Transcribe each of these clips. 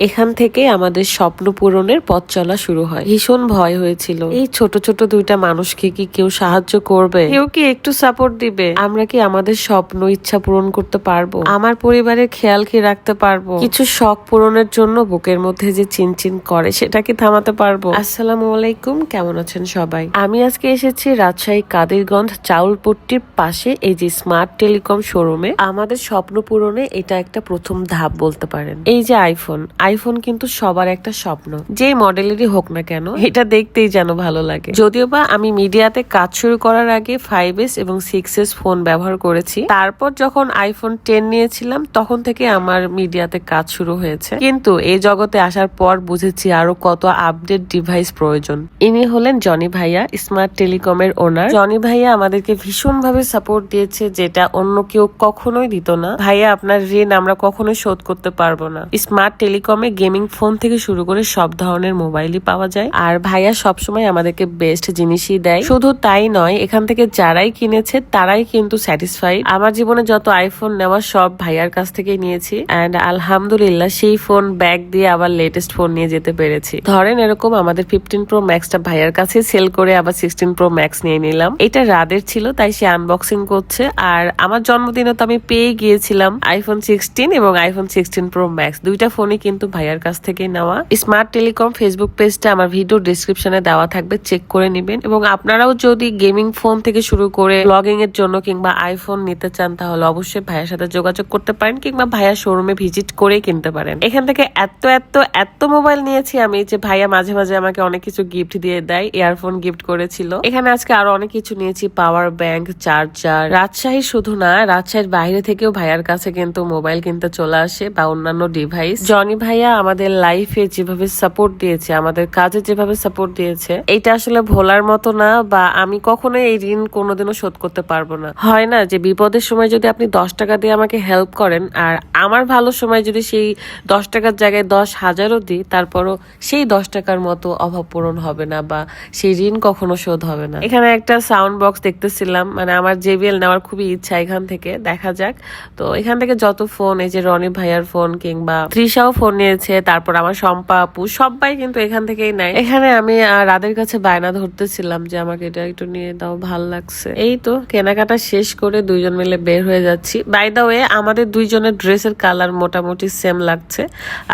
এখান থেকে আমাদের স্বপ্ন পূরণের পথ চলা শুরু হয়। ভীষণ ভয় হয়েছিল। এই ছোট ছোট দুইটা মানুষকে কি কেউ সাহায্য করবে? কেউ কি একটু সাপোর্ট দিবে? আমরা কি আমাদের স্বপ্ন ইচ্ছা পূরণ করতে পারব? আমার পরিবারের খেয়াল কি রাখতে পারব? কিছু শখ পূরণের জন্য বুকের মধ্যে যে চিনচিন করে, সেটা কি থামাতে পারব? আসসালামু আলাইকুম, কেমন আছেন সবাই? আমি আজকে এসেছি রাজশাহী কাদিরগঞ্জ চাউলপট্টির পাশে এই যে স্মার্ট টেলিকম শোরুমে আমাদের স্বপ্ন পূরণে এটা একটা প্রথম ধাপ বলতে পারেন। এই যে আইফোন আইফোন কিন্তু সবার একটা স্বপ্ন। যে মডেলেরই হোক না কেন, এটা দেখতেই যেন ভালো লাগে। যদিও বা আমি মিডিয়াতে কাজ শুরু করার আগে ফাইভ এস এবং সিক্স এস ফোন ব্যবহার করেছি, তারপর যখন আইফোন টেন নিয়েছিলাম, তখন থেকে আমার মিডিয়াতে কাজ শুরু হয়েছে। কিন্তু এই জগতে আসার পর বুঝেছি আরও কত আপডেট ডিভাইস প্রয়োজন। ইনি হলেন জনি ভাইয়া স্মার্ট টেলিকমের ওনার জনি ভাইয়া আমাদেরকে ভীষণ ভাবে সাপোর্ট দিয়েছে, যেটা অন্য কেউ কখনোই দিত না। ভাইয়া, আপনার ঋণ আমরা কখনোই শোধ করতে পারব না। স্মার্ট টেলিকমে গেমিং ফোন থেকে শুরু করে সব ধরনের মোবাইলই পাওয়া যায়। আর ভাইয়া সবসময় আমাদেরকে বেস্ট জিনিসই দেয়। শুধু তাই নয়, এখান থেকে যারাই কিনেছে, তারাই কিন্তু স্যাটিসফাইড আমার জীবনে যত আইফোন নেওয়া সব ভাইয়ার কাছ থেকে নিয়েছি। অ্যান্ড আলহামদুলিল্লাহ সেই ফোন ব্যাগ দিয়ে আবার লেটেস্ট ফোন নিয়ে যেতে পেরেছি। ধরেন এরকম আমাদের ফিফটিন প্রো ম্যাক্সটা ভাইয়ার কাছে সেল করে আবার সিক্সটিন প্রো ম্যাক্স নিয়ে নিলাম। এটা রাদের ছিল, তাই সে আনবক্সিং করছে। আর আমার জন্মদিনে তো আমি পেয়ে গিয়েছিলাম আইফোন সিক্সটিন এবং আইফোন সিক্সটিন প্রো ম্যাক্স দুইটা ফোনই কিন্তু ভাইয়ার কাছ থেকে নেওয়া। স্মার্ট টেলিকম ফেসবুক পেজটা আমার ভিডিও ডিসক্রিপশনে দেওয়া থাকবে চেক করে নেবেন। এবং আপনারাও যদি গেমিং ফোন থেকে শুরু করে ব্লগিং এর জন্য কিংবা আইফোন নিতে চান, তাহলে অবশ্যই ভাইয়ের সাথে যোগাযোগ করতে পারেন কিংবা ভাইয়ার শোরুমে ভিজিট করে কিনতে পারেন। এখান থেকে এত এত এত মোবাইল নিয়েছি আমি যে ভাইয়া মাঝে মাঝে আমাকে অনেক কিছু গিফট দিয়ে দেয় ইয়ারফোন গিফট করেছিল। এখানে আজকে আরও অনেক কিছু নিয়েছি পাওয়ার ব্যাংক চার্জার রাজশাহী শুধু না, রাজশাহীর বাইরে থেকেও ভাইয়ার কাছে কিন্তু মোবাইল কিনতে চলে আসে বা অন্যান্য ডিভাইস জনি ভাইয়া আমাদের লাইফে যেভাবে সাপোর্ট দিয়েছে, আমাদের কাজে যেভাবে সাপোর্ট দিয়েছে, এটা আসলে ভোলার মতো না বা আমি কখনো এই ঋণ কোনোদিনও শোধ করতে পারব না। হয় না যে বিপদের সময় যদি আপনি দশ টাকা দিয়ে আমাকে হেল্প করেন আর আমার ভালো সময় যদি সেই দশ টাকার জায়গায় দশ হাজারও দিই, তারপরও সেই দশ টাকার মতো অভাব পূরণ হবে না বা সেই ঋণ কখনো শোধ হবে না। এখানে একটা সাউন্ড বক্স দেখতেছিলাম মানে আমার জেবিএল নেওয়ার খুবই ইচ্ছা এখান থেকে, দেখা যাক। তো এখান থেকে যত ফোন এই যে রনি ভাইয়ার ফোন কিংবা তৃষাও ফোন নিয়েছে, তারপর আমার শম্পা আপু, সবাই কিন্তু এখান থেকেই নেয়। এখানে আমি রাদের কাছে বায়না ধরতেছিলাম যে আমাকে এটা একটু নিয়ে দাও, ভালো লাগছে। এই তো কেনাকাটা শেষ করে দুইজন মিলে বের হয়ে যাচ্ছি। বাই দা ওয়ে আমাদের দুইজনের ড্রেসের কালার মোটামুটি সেম লাগছে,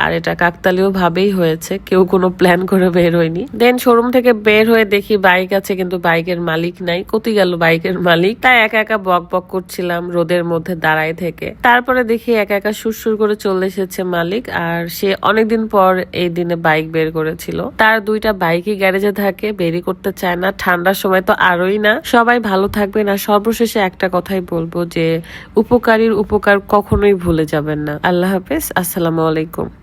আর এটা কাকতালীয় ভাবেই হয়েছে, কেউ কোনো প্ল্যান করে বের হয়নি। দেন শোরুম থেকে বের হয়ে দেখি বাইক আছে, কিন্তু বাইকের মালিক নাই। কতি গেল বাইকের মালিক। তাই একা একা বক বক করছিলাম রোদের মধ্যে দাঁড়ায় থেকে। তারপরে দেখি একা একা সুরসুর করে চলে এসেছে মালিক, আর সে অনেকদিন পর এই দিনে বাইক বের করেছিল। তার দুইটা বাইকই গ্যারেজে থাকে বেরি করতে চায় না, ঠান্ডার সময় তো আরোই না। সবাই ভালো থাকবে না সর্বশেষে একটা কথাই বলব যে, উপকারীর উপকার কখনোই ভুলে যাবেন না। আল্লাহ হাফেজ, আসসালামু আলাইকুম।